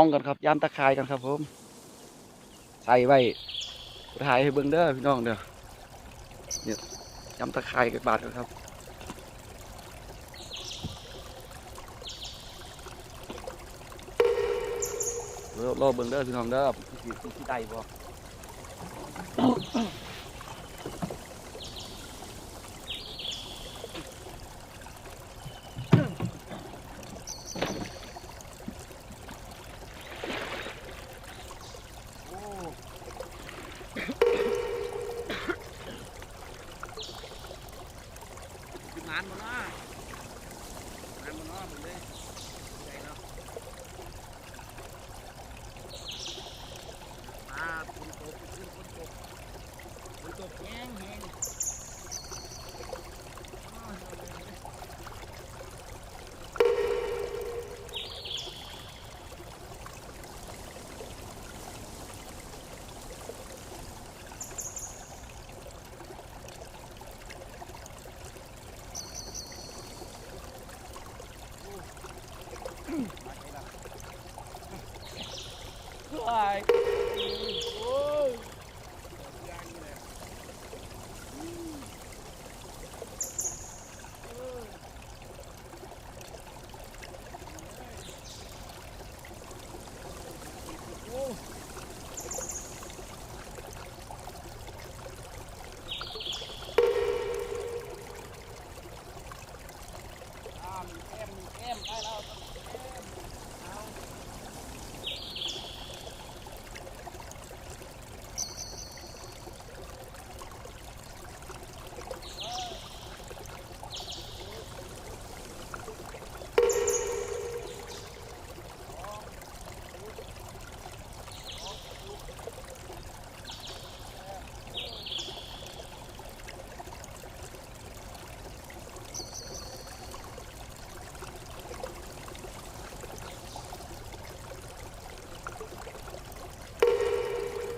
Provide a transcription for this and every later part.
มองกันครับย่ามตะไคร้กันครับผม ใส่ไว้ถ่ายให้เบิ่งเด้อพี่น้องเด้อเนี่ยย่ามตะไคร้กับบาทกันครับรอเบิ่งเด้อพี่น้องเด้อที่ที่ที่ใดบ่ มานบ่เนาะมานบ่เนาะมึงเลยใหญ่เนาะปลาฝนตกขึ้นฝนตกฝนตกแห้งแห้งอ้าวเอาเลยเอาเลย ว้าย โอ้ยยางนี่แหละอืมเออโอ้ย อ่ามีแก้มมีแก้มได้แล้วต้องมีแก้มเอา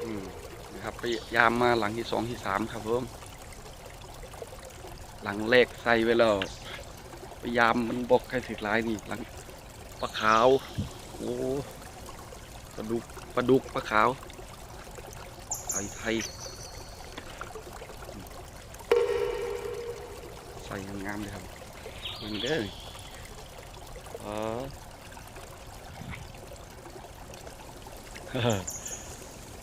อืมนะครับ พยายามมาหลังที่สองที่สามครับผมหลังแรกใส่ไว้แล้วพยายามมันบอกให้ถึกหลายนี่หลังปลาขาว โอ้ปลาดุกปลาดุกปลาขาวไทยไทยใส่งามเลยครับเบิ่งเด้ออ๋อ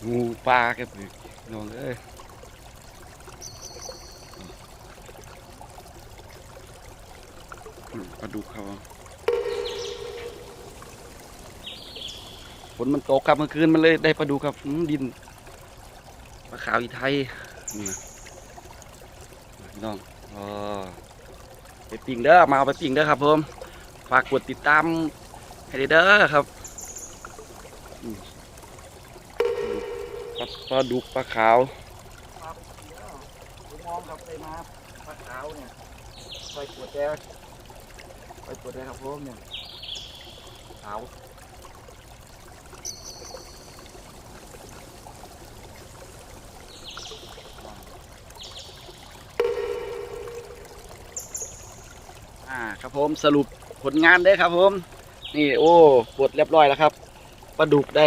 งูปลาครับพี่ นองเอ้ยมปลาดุกครับฝนมันตกครับเมื่อคืนมันเลยได้ปลาดุกครับดินปลาขาวอีไทยนี่น้องอ๋อไปปิ่งเด้อมาเอาไปปิ่งเด้อครับผมฝากกดติดตามให้เด้อครับ ปลาปลาดุกปลาขาวปลาไปเสีผมมองกลับไปมาปลาขาวเนี่ยไปปวดแดงไปปวดแดงครับผมเนี่ยขาวอ่าครับผมสรุปผลงานได้ครับผม นี่โอ้ปลดเรียบร้อยแล้วครับปลาดุกได้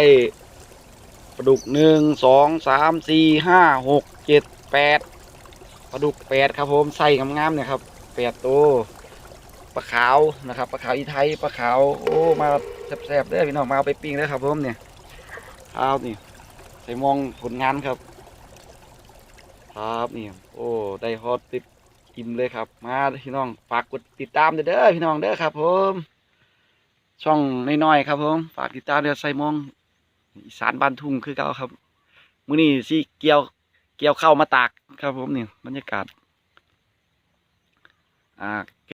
ปลาดุกหนึ่งสองสามสี่ห้าหกเจ็ดแปดปลาดุกแปดครับผมใส่งามๆเนี่ยครับแปดตัวปลาขาวนะครับปลาขาวอีไทยปลาขาวโอ้มาแซ่บๆเด้อพี่น้องมาเอาไปปิ้งเด้อครับผมเนี่ยเอานี่ใส่มองผลงานครับ ครับนี่โอ้ได้ฮอตติดกินเลยครับ มาพี่น้องฝากกดติดตามเด้อพี่น้องเด้อครับผมช่องน้อยๆครับผมฝากติดตามเด้อใส่มอง อีสานบ้านทุ่งคือเก่าครับมื้อนี้สิเกี่ยว เกี่ยวเข้ามาตากครับผมนี่บรรยากาศ อ่า